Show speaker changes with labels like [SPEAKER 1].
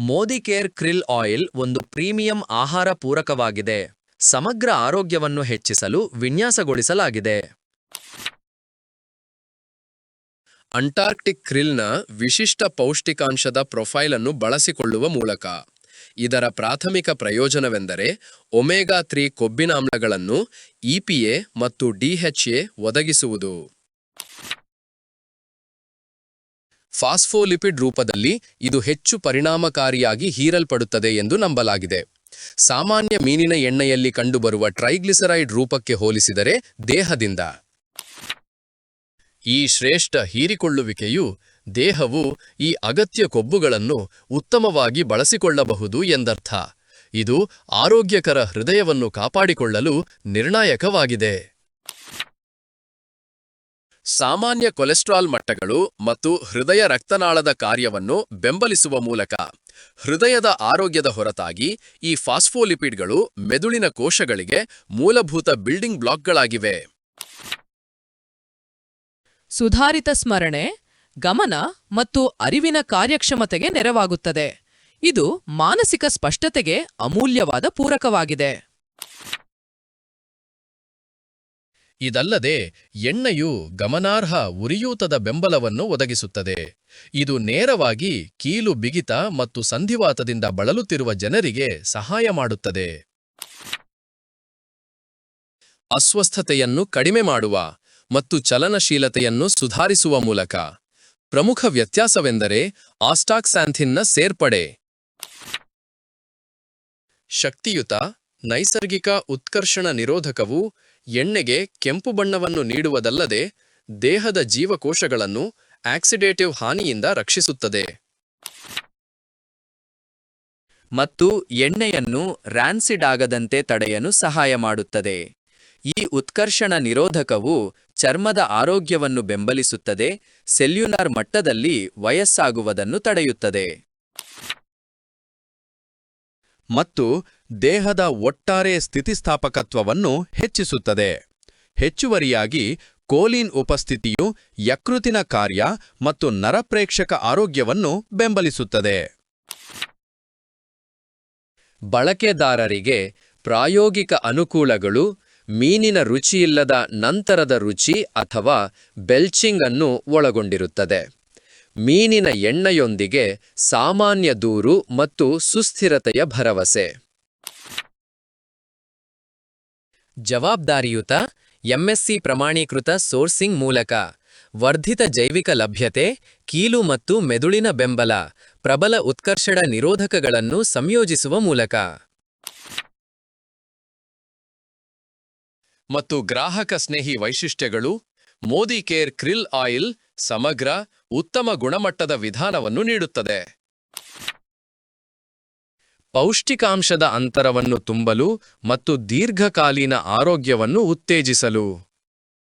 [SPEAKER 1] Modicare krill oil ಒಂದು premium ಆಹಾರ ಪೂರಕವಾಗಿದೆ. ಸಮಗ್ರ ಆರೋಗ್ಯವನ್ನು ಹೆಚ್ಚಿಸಲು ವಿನ್ಯಾಸಗೊಳಿಸಲಾಗಿದೆ.
[SPEAKER 2] ಅಂಟಾರ್ಕ್ಟಿಕ್ ಕ್ರಿಲ್ನ ವಿಶಿಷ್ಟ ಪೌಷ್ಟಿಕಾಂಶದ ಪ್ರೊಫೈಲ್ ಅನ್ನು ಬಳಸಿಕೊಳ್ಳುವ ಮೂಲಕ. ಇದರ ಪ್ರಾಥಮಿಕ ಪ್ರಯೋಜನವೆಂದರೆ ಒಮೆಗಾ ತ್ರೀ ಕೊಬ್ಬಿನಾಮ್ಲಗಳನ್ನು ಇಪಿಎ ಮತ್ತು ಡಿಎಚ್ಎ ಒದಗಿಸುವುದು. ಫಾಸ್ಫೋಲಿಪಿಡ್ ರೂಪದಲ್ಲಿ ಇದು ಹೆಚ್ಚು ಪರಿಣಾಮಕಾರಿಯಾಗಿ ಹೀರಲ್ಪಡುತ್ತದೆ ಎಂದು ನಂಬಲಾಗಿದೆ. ಸಾಮಾನ್ಯ ಮೀನಿನ ಎಣ್ಣೆಯಲ್ಲಿ ಕಂಡುಬರುವ ಟ್ರೈಗ್ಲಿಸರೈಡ್ ರೂಪಕ್ಕೆ ಹೋಲಿಸಿದರೆ ದೇಹದಿಂದ ಈ ಶ್ರೇಷ್ಠ ಹೀರಿಕೊಳ್ಳುವಿಕೆಯು ದೇಹವು ಈ ಅಗತ್ಯ ಕೊಬ್ಬುಗಳನ್ನು ಉತ್ತಮವಾಗಿ ಬಳಸಿಕೊಳ್ಳಬಹುದು ಎಂದರ್ಥ. ಇದು ಆರೋಗ್ಯಕರ ಹೃದಯವನ್ನು ಕಾಪಾಡಿಕೊಳ್ಳಲು ನಿರ್ಣಾಯಕವಾಗಿದೆ. ಸಾಮಾನ್ಯ ಕೊಲೆಸ್ಟ್ರಾಲ್ ಮಟ್ಟಗಳು ಮತ್ತು ಹೃದಯ ರಕ್ತನಾಳದ ಕಾರ್ಯವನ್ನು ಬೆಂಬಲಿಸುವ ಮೂಲಕ ಹೃದಯದ ಆರೋಗ್ಯದ ಹೊರತಾಗಿ ಈ ಫಾಸ್ಫೋಲಿಪಿಡ್ಗಳು ಮೆದುಳಿನ ಕೋಶಗಳಿಗೆ ಮೂಲಭೂತ ಬಿಲ್ಡಿಂಗ್ ಬ್ಲಾಕ್ಗಳಾಗಿವೆ.
[SPEAKER 3] ಸುಧಾರಿತ ಸ್ಮರಣೆ, ಗಮನ ಮತ್ತು ಅರಿವಿನ ಕಾರ್ಯಕ್ಷಮತೆಗೆ ನೆರವಾಗುತ್ತದೆ. ಇದು ಮಾನಸಿಕ ಸ್ಪಷ್ಟತೆಗೆ ಅಮೂಲ್ಯವಾದ ಪೂರಕವಾಗಿದೆ.
[SPEAKER 2] ಇದಲ್ಲದೆ ಎಣ್ಣೆಯು ಗಮನಾರ್ಹ ಉರಿಯೂತದ ಬೆಂಬಲವನ್ನು ಒದಗಿಸುತ್ತದೆ. ಇದು ನೇರವಾಗಿ ಕೀಲು ಬಿಗಿತ ಮತ್ತು ಸಂಧಿವಾತದಿಂದ ಬಳಲುತ್ತಿರುವ ಜನರಿಗೆ ಸಹಾಯ ಮಾಡುತ್ತದೆ. ಅಸ್ವಸ್ಥತೆಯನ್ನು ಕಡಿಮೆ ಮಾಡುವ ಮತ್ತು ಚಲನಶೀಲತೆಯನ್ನು ಸುಧಾರಿಸುವ ಮೂಲಕ ಪ್ರಮುಖ ವ್ಯತ್ಯಾಸವೆಂದರೆ ಆಸ್ಟಾಕ್ಸ್ಯಾಂಥಿನ್ನ ಸೇರ್ಪಡೆ. ಶಕ್ತಿಯುತ, ನೈಸರ್ಗಿಕ ಉತ್ಕರ್ಷಣ ನಿರೋಧಕವು ಎಣ್ಣೆಗೆ ಕೆಂಪು ಬಣ್ಣವನ್ನು ನೀಡುವುದಲ್ಲದೆ ದೇಹದ ಜೀವಕೋಶಗಳನ್ನು ಆಕ್ಸಿಡೇಟಿವ್ ಹಾನಿಯಿಂದ ರಕ್ಷಿಸುತ್ತದೆ.
[SPEAKER 1] ಮತ್ತು ಎಣ್ಣೆಯನ್ನು ರ್ಯಾನ್ಸಿಡ್ ಆಗದಂತೆ ತಡೆಯಲು ಸಹಾಯ ಮಾಡುತ್ತದೆ. ಈ ಉತ್ಕರ್ಷಣ ನಿರೋಧಕವು ಚರ್ಮದ ಆರೋಗ್ಯವನ್ನು ಬೆಂಬಲಿಸುತ್ತದೆ, ಸೆಲ್ಯುಲಾರ್ ಮಟ್ಟದಲ್ಲಿ ವಯಸ್ಸಾಗುವುದನ್ನು ತಡೆಯುತ್ತದೆ.
[SPEAKER 4] ಮತ್ತು ದೇಹದ ಒಟ್ಟಾರೆ ಸ್ಥಿತಿಸ್ಥಾಪಕತ್ವವನ್ನು ಹೆಚ್ಚಿಸುತ್ತದೆ. ಹೆಚ್ಚುವರಿಯಾಗಿ ಕೋಲಿನ್ ಉಪಸ್ಥಿತಿಯು ಯಕೃತಿನ ಕಾರ್ಯ ಮತ್ತು ನರಪ್ರೇಕ್ಷಕ ಆರೋಗ್ಯವನ್ನು ಬೆಂಬಲಿಸುತ್ತದೆ.
[SPEAKER 1] ಬಳಕೆದಾರರಿಗೆ ಪ್ರಾಯೋಗಿಕ ಅನುಕೂಲಗಳು, ಮೀನಿನ ರುಚಿಯಿಲ್ಲದ ನಂತರದ ರುಚಿ ಅಥವಾ ಬೆಲ್ಚಿಂಗ್ ಅನ್ನು ಒಳಗೊಂಡಿರುತ್ತದೆ. ಮೀನಿನ ಎಣ್ಣೆಯೊಂದಿಗೆ ಸಾಮಾನ್ಯ ದೂರು ಮತ್ತು ಸುಸ್ಥಿರತೆಯ ಭರವಸೆ. ಜವಾಬ್ದಾರಿಯುತ, ಎಂಎಸ್ಸಿ ಪ್ರಮಾಣೀಕೃತ ಸೋರ್ಸಿಂಗ್ ಮೂಲಕ, ವರ್ಧಿತ ಜೈವಿಕ ಲಭ್ಯತೆ, ಕೀಲು ಮತ್ತು ಮೆದುಳಿನ ಬೆಂಬಲ, ಪ್ರಬಲ ಉತ್ಕರ್ಷಣ ನಿರೋಧಕಗಳನ್ನು ಸಂಯೋಜಿಸುವ ಮೂಲಕ.
[SPEAKER 2] ಮತ್ತು ಗ್ರಾಹಕ ಸ್ನೇಹಿ ವೈಶಿಷ್ಟ್ಯಗಳು, ಮೋದಿ ಕೇರ್ ಕ್ರಿಲ್ ಆಯಿಲ್ ಸಮಗ್ರ, ಉತ್ತಮ ಗುಣಮಟ್ಟದ ವಿಧಾನವನ್ನು ನೀಡುತ್ತದೆ. ಪೌಷ್ಟಿಕಾಂಶದ ಅಂತರವನ್ನು ತುಂಬಲು ಮತ್ತು ದೀರ್ಘಕಾಲೀನ ಆರೋಗ್ಯವನ್ನು ಉತ್ತೇಜಿಸಲು.